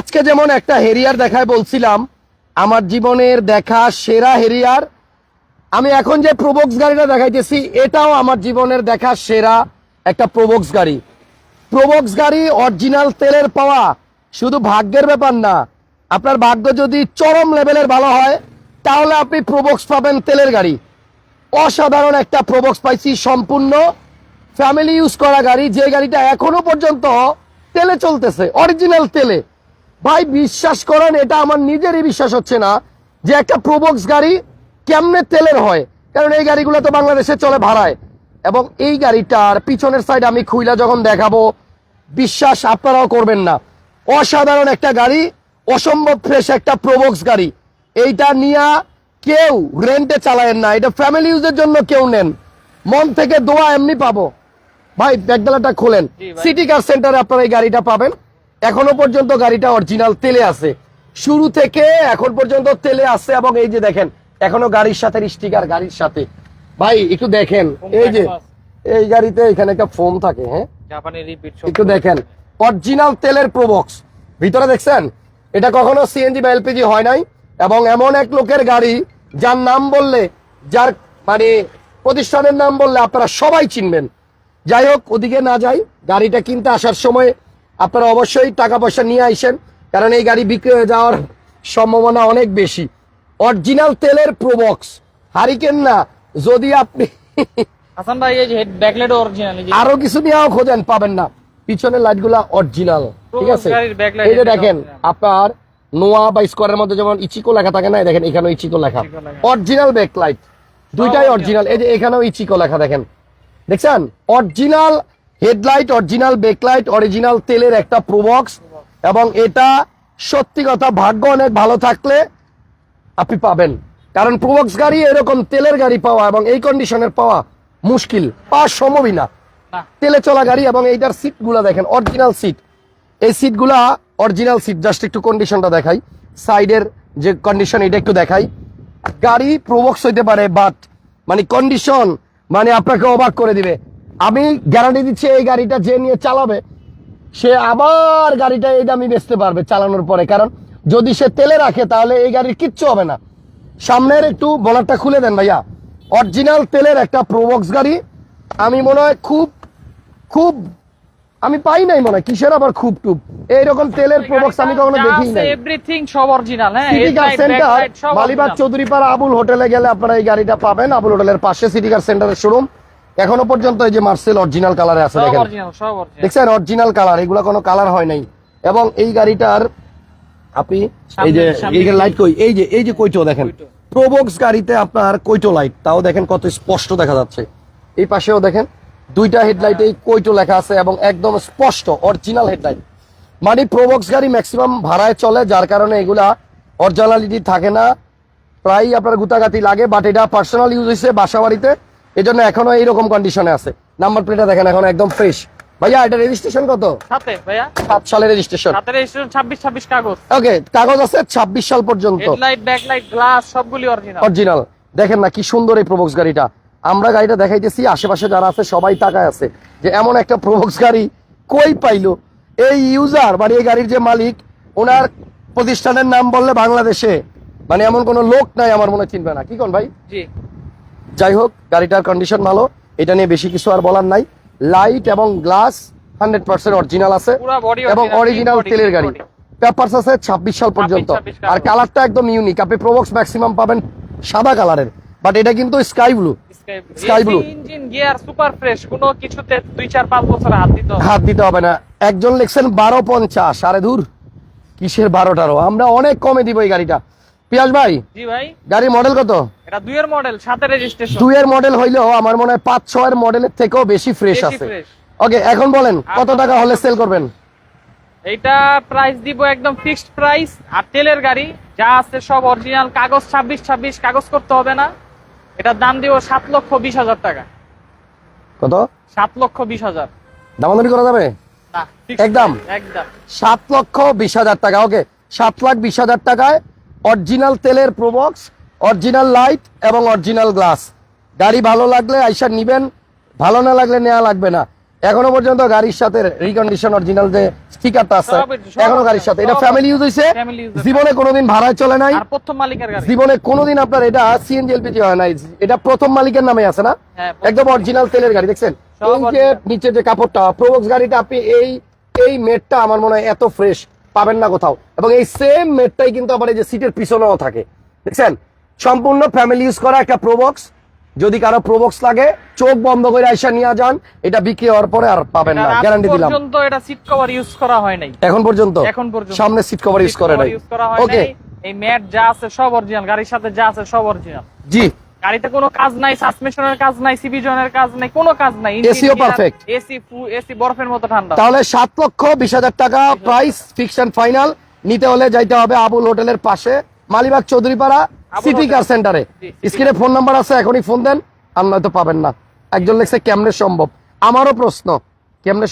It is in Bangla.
আজকে যেমন একটা হেরিয়ার দেখায় বলছিলাম, আমার জীবনের দেখা সেরা হেরিয়ার, আমি এখন যে প্রোবক্স গাড়িটা দেখাইতেছি, এটাও আমার জীবনের দেখা সেরা একটা প্রোবক্স গাড়ি। প্রোবক্স গাড়ি অরিজিনাল তেলের পাওয়া, শুধু ভাগ্যের ব্যাপার না, আপনার ভাগ্য যদি চরম লেভেলের ভালো হয়, তাহলে আপনি প্রোবক্স পাবেন তেলের গাড়ি। অসাধারণ একটা প্রোবক্স পাইছি সম্পূর্ণ ফ্যামিলি ইউজ করা গাড়ি, যে গাড়িটা এখনও পর্যন্ত তেলে চলতেছে, অরিজিনাল তেলে। ভাই বিশ্বাস করেন এটা আমার নিজেরই বিশ্বাস হচ্ছে না যে একটা প্রোবক্স গাড়ি কেমনে তেলের হয়। কারণ এই গাড়িগুলো তো বাংলাদেশে চলে ভাড়ায়। এবং এই গাড়িটার পিছনের সাইড আমি খুইলা যখন দেখাবো বিশ্বাস আপনারাও করবেন না। অসাধারণ একটা গাড়ি অসম্ভব ফ্রেশ একটা প্রোবক্স গাড়ি। এইটা নিয়া কেউ রেন্টে চালায়েন না। এটা ফ্যামিলি ইউজের জন্য কেউ নেন। মন থেকে দোয়া এমনি পাবো। ভাই ব্যাগডালাটা খোলেন। সিটি কার সেন্টারে আপনারা এই গাড়িটা পাবেন। এখনও পর্যন্ত গাড়িটা অরিজিনাল তেলে আছে। শুরু থেকে এখন পর্যন্ত তেলে আছে এবং এই যে দেখেন এখনও গাড়ির সাথে স্টিকার গাড়ির সাথে। ভাই একটু দেখেন এই যে এই গাড়িতে এখানে একটা ফোম থাকে হ্যাঁ? একটু দেখেন অরিজিনাল তেলের প্রোবক্স ভিতরে দেখছেন? এটা কখনো সিএনজি বা এলপিজি হয় নাই এবং এমন এক লোকের গাড়ি যার নাম বললে যার মানে প্রতিষ্ঠানের নাম বললে আপনারা সবাই চিনবেন। যাই হোক ওদিকে না যাই গাড়িটা কিনতে আসার সময় আপনারা অবশ্যই টাকা পয়সা নিয়ে আইসেন কারণ এই গাড়ি বিক্রি হয়ে যাওয়ার সম্ভাবনা অনেক বেশি। অরিজিনাল তেলের প্রোবক্স হারিকেন না যদি আপনি হাসান ভাই এই হেড ব্যাকলাইট অরিজিনাল আরও কিছু নিয়েও খোঁজেন পাবেন না। পিছনের লাইটগুলা অরিজিনাল ঠিক আছে? এই যে দেখেন আপনার নোয়া বা স্কোয়ারের মধ্যে যেমন ইচিকো লেখা থাকে না দেখেন এখানে ইচিকো লেখা। অরিজিনাল ব্যাকলাইট দুইটাই অরিজিনাল এই যে এখানেও ইচিকো লেখা দেখেন। দেখছেন? Original headlight, original backlight original তেলের একটা প্রোবক্স। এবং এটা সত্যি কথা, ভাগ্য অনেক ভালো থাকলে আপনি পাবেন। কারণ প্রোবক্স গাড়ি এরকম তেলের গাড়ি পাওয়া এবং এই কন্ডিশনের পাওয়া মুশকিল। পাওয়া সম্ভবই না। তেলে চলা গাড়ি এবং এইটার সিটগুলা দেখেন অরিজিনাল সিট এই সিটগুলা অরিজিনাল সিট জাস্ট একটু কন্ডিশনটা দেখাই। সাইডের যে কন্ডিশন এটা একটু দেখাই। গাড়ি প্রবক্স হইতে পারে বাট মানে কন্ডিশন মানে আপনাকে অবাক করে দিবে। আমি গ্যারান্টি দিচ্ছি এই গাড়িটা যে নিয়ে চালাবে সে আবার গাড়িটা এই দামি বেচতে পারবে চালানোর পরে। কারণ যদি সে তেলে রাখে তাহলে এই গাড়ির কিচ্ছু হবে না। সামনের একটু বলারটা খুলে দেন ভাইয়া। অরিজিনাল তেলের একটা প্রোবক্স গাড়ি আমি মনে হয় খুব খুব আমি পাই নাই মনে হয় কিসের আবার খুব টুব এইরকম তেলের প্রোবক্স আমি কখনো দেখি নাই এভরিথিং সব অরিজিনাল হ্যাঁ city car centre Malibagh. Chowdhurypara Abul হোটেলে গেলে আপনারা এই গাড়িটা পাবেন। আবুল হোটেলের পাশে সিটি কার সেন্টারের শোরুম এখনও পর্যন্ত এই যে মার্সেল অরিজিনাল কালারে আছে দেখেন। দেখছেন? অরিজিনাল কালার এগুলা কোনো কালার হয় নাই। এবং এই গাড়িটার আপনি এই যে এই লাইট কই? এই যে এই যে কইটো দেখেন। প্রোবক্স গাড়িতে আপনার কইটো লাইট তাও দেখেন কত স্পষ্ট দেখা যাচ্ছে। এই পাশেও দেখেন দুইটা হেডলাইটে কইটো লেখা আছে এবং একদম স্পষ্ট অরিজিনাল হেডলাইট মানে প্রোবক্স গাড়ি ম্যাক্সিমাম ভাড়ায় চলে যার কারণে এগুলা অরিজিনালিটি থাকে না। প্রায় আপনার গুতাগাতি লাগে বাট এটা পার্সোনাল ইউজ হয়েছে বাসা বাড়িতে এই জন্য এখনও এইরকম কন্ডিশনে আছে। নাম্বার প্লেটটা দেখেন এখন একদম ফ্রেশ ভাইয়া এটা রেজিস্ট্রেশন কত? সাথে ভাইয়া। সাত সালের রেজিস্ট্রেশন সাথে রেজিস্ট্রেশন ছাব্বিশ ছাব্বিশ কাগজ। ওকে কাগজ আছে ছাব্বিশ সাল পর্যন্ত। হেডলাইট ব্যাকলাইট গ্লাস সবগুলি অরিজিনাল অরিজিনাল দেখেন না কি সুন্দর এই প্রবক্স গাড়িটা। আমরা গাড়িটা দেখাইতেছি আশেপাশে যারা আছে সবাই তাকায় আছে যে এমন একটা প্রবক্স গাড়ি কই পাইলো? এই ইউজার মানে এই গাড়ির যে মালিক ওনার প্রতিষ্ঠানের নাম বললে বাংলাদেশে। মানে এমন কোনো লোক নাই আমার মনে হয় চিনবে না। কি কোন ভাই? জি। যাই হোক গাড়িটার কন্ডিশন ভালো। এটা নিয়ে বেশি কিছু আর বলার নাই। লাইট এবং গ্লাস হান্ড্রেড পার্সেন্ট অরিজিনাল আছে এবং অরিজিনাল তেলের গাড়ি। পেপারস আছে ছাব্বিশ সাল পর্যন্ত। 26 আর কালারটা একদম ইউনিক আপনি প্রোবক্স ম্যাক্সিমাম পাবেন সাদা কালারের বাট এটা কিন্তু sky blue. Engine gear super fresh কোনো কিছুতে দুই চার পাঁচ বছর হাত দিতে হবে। না। হাত দিতে হবে না। একজন লিখছেন বারো পঞ্চাশ। আরে দূর কিসের বারোটারও? আমরা অনেক কমে দিব এই গাড়িটা। পিয়াস ভাই? জি ভাই। গাড়ির মডেল কত? এটা দুইয়ের মডেল সাথে রেজিস্ট্রেশন দুইয়ের মডেল হইলেও আমার মনে হয় পাঁচ ছয়ের মডেলের থেকেও বেশি ফ্রেশ আছে। ওকে এখন বলেন কত টাকা হলে সেল করবেন? এইটা প্রাইস দিব একদম ফিক্সড প্রাইস আর তেলের গাড়ি যা আছে সব অরিজিনাল কাগজ ছাব্বিশ ছাব্বিশ কাগজ করতে হবে না। এটার দাম দিব সাত লক্ষ বিশ হাজার টাকা। কত? সাত লক্ষ বিশ হাজার। দামাদামি করা যাবে? একদম? একদম। সাত লক্ষ বিশ হাজার টাকা ওকে সাত লাখ বিশ হাজার টাকায় অরিজিনাল তেলের প্রোবক্স অরিজিনাল লাইট এবং অরিজিনাল গ্লাস। গাড়ি ভালো লাগলে আইসা নিবেন ভালো না লাগলে নেওয়া লাগবে না। এখনও পর্যন্ত গাড়ির সাথে রিকন্ডিশন অরিজিনাল যে স্টিকারটা আছে এখনও গাড়ির সাথে। এটা ফ্যামিলি ইউজ হইছে জীবনে কোনোদিন ভাড়ায় চলে নাই। আর প্রথম মালিকের গাড়ি। জীবনে কোনোদিন আপনার এটা সিএনজি এলপিজি হয় নাই। এটা প্রথম মালিকের নামে আছে না? হ্যাঁ, একদম অরিজিনাল তেলের গাড়ি দেখছেন? এই যে নিচে যে কাপড়টা প্রোবক্স গাড়িটা আপনি এই এই মেটটা আমার মনে হয় এত ফ্রেশ পাবেন না কোথাও। এবং এই সেম মেটটাই কিন্তু আবার এই যে সিটের পিছনেও থাকে। দেখছেন? সম্পূর্ণ ফ্যামিলি ইউজ করা একটা প্রোবক্স যদি কারও প্রোবক্স লাগে চোখ বন্ধ করে আইসা নিয়ে যান। এটা বিক্রি হওয়ার পরে আর পাবেন না। গ্যারান্টি দিলাম। পর্যন্ত এটা সিট কভার ইউজ করা হয় নাই। এখন পর্যন্ত? এখন পর্যন্ত। সামনে সিট কভার ইউজ করে নাই। ওকে এই ম্যাট যা আছে সব অরিজিনাল গাড়ির সাথে যা আছে সব অরিজিনাল জি। গাড়িতে কোনো কাজ নাই সাসপেনশনের কাজ নাই কাজ নাই কোনো কাজ নাই AC ও perfect। এসি এসি বরফের মতো ঠান্ডা। তাহলে সাত লক্ষ বিশ হাজার টাকা প্রাইস ফিক্সন ফাইনাল নিতে হলে যাইতে হবে আবুল হোটেলের পাশে মালিবাগ চৌধুরীপাড়া সিটি। কার সেন্টারে স্ক্রিনে ফোন নাম্বার আছে এখনই ফোন দেন আর নয়তো পাবেন না। একজন লেখছে কেমনে সম্ভব? আমারও প্রশ্ন কেমনে